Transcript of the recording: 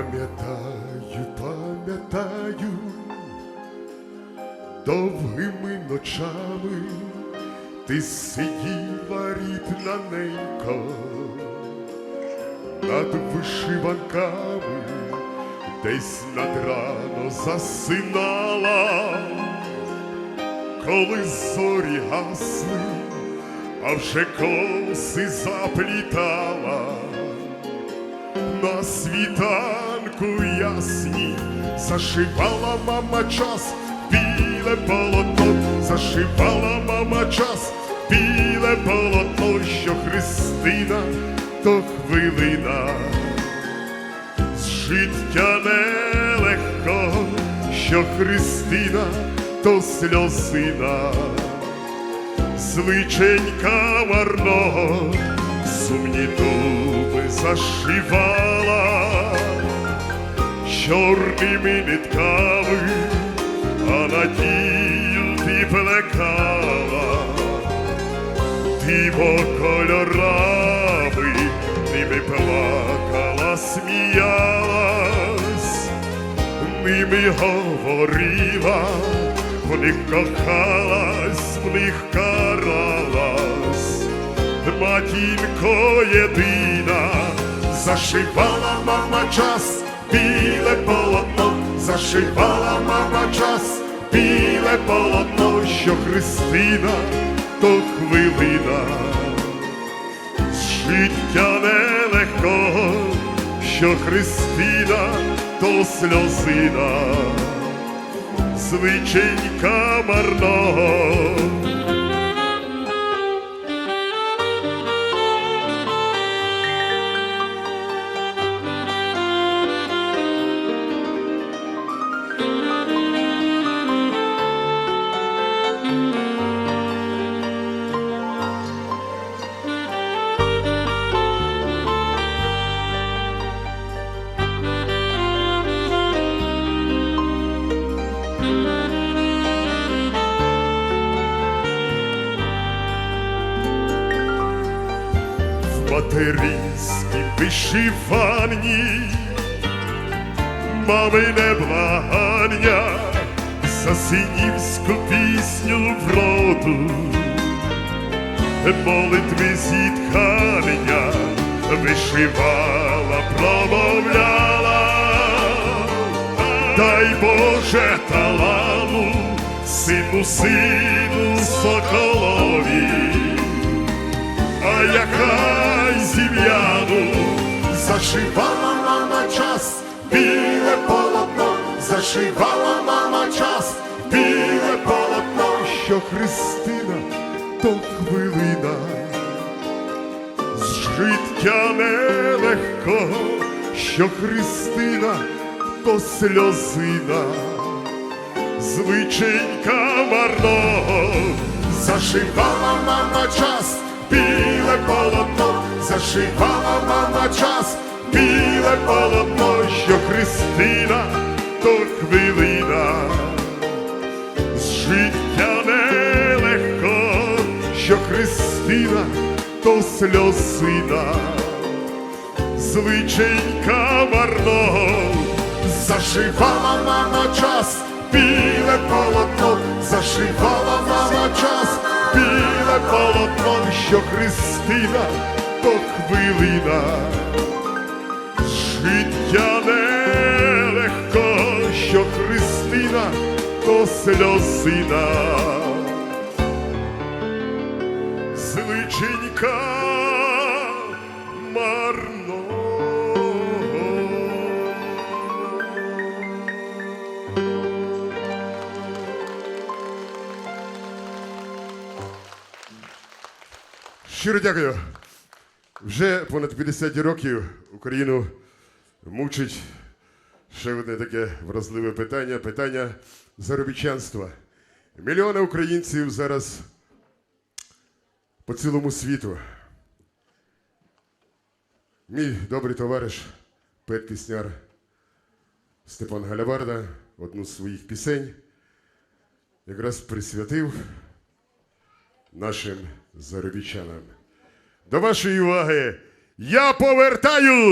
Пам'ятаю, пам'ятаю, довгими ночами ти сиділа рідненько над вишиванками, десь над рано засинала, коли зорі гасли, а вже коси заплітала на світанку ясні зашивала мама час, біле полотно, зашивала мама час, біле полотно, що Христина, то хвилина. З життя нелегко, що Христина, то сльозина зличенька марного, сумні думи зашивала чорними нитками, а надію ти плекала, ти бо кольорами, ними плакала, сміялась, ними говорила, в них кохалась, в них каралась, матінко єдина, зашивала мама час, біле полотно, зашивала мама час, біле полотно, що Христина, то хвилина життя нелегкого, що Христина, то сльозина, звичайка марного. В материнській вишиванні, мамине благання за синівську пісню вроду, молитви зітхання вишивала, промовляла, дай Боже талану, сину, сину соколові. А яка зім'яну зашивала мама час, біле полотно, зашивала мама час, біле полотно, що Христина, то хвилина, з життя нелегкого, що Христина, то сльозина. Звичайка марного, зашивала мама час, біле полотно, зашивала мама час, біле полотно, що Христина, то хвилина, з життя нелегко, що Христина, то сльозина звичайка марного, зашивала мама час, біле полотно, зашивала мама час, біле полотно, що Христина, то хвилина, життя нелегко, що Христина, то сльозина. Звичайка марно. Щиро дякую. Вже понад 50 років Україну мучить ще одне таке вразливе питання питання заробітчанства. Мільйони українців зараз по цілому світу. Мій добрий товариш, поет-пісняр Степан Галяварда одну з своїх пісень якраз присвятив нашим заробітчанам. До вашої уваги я повертаю!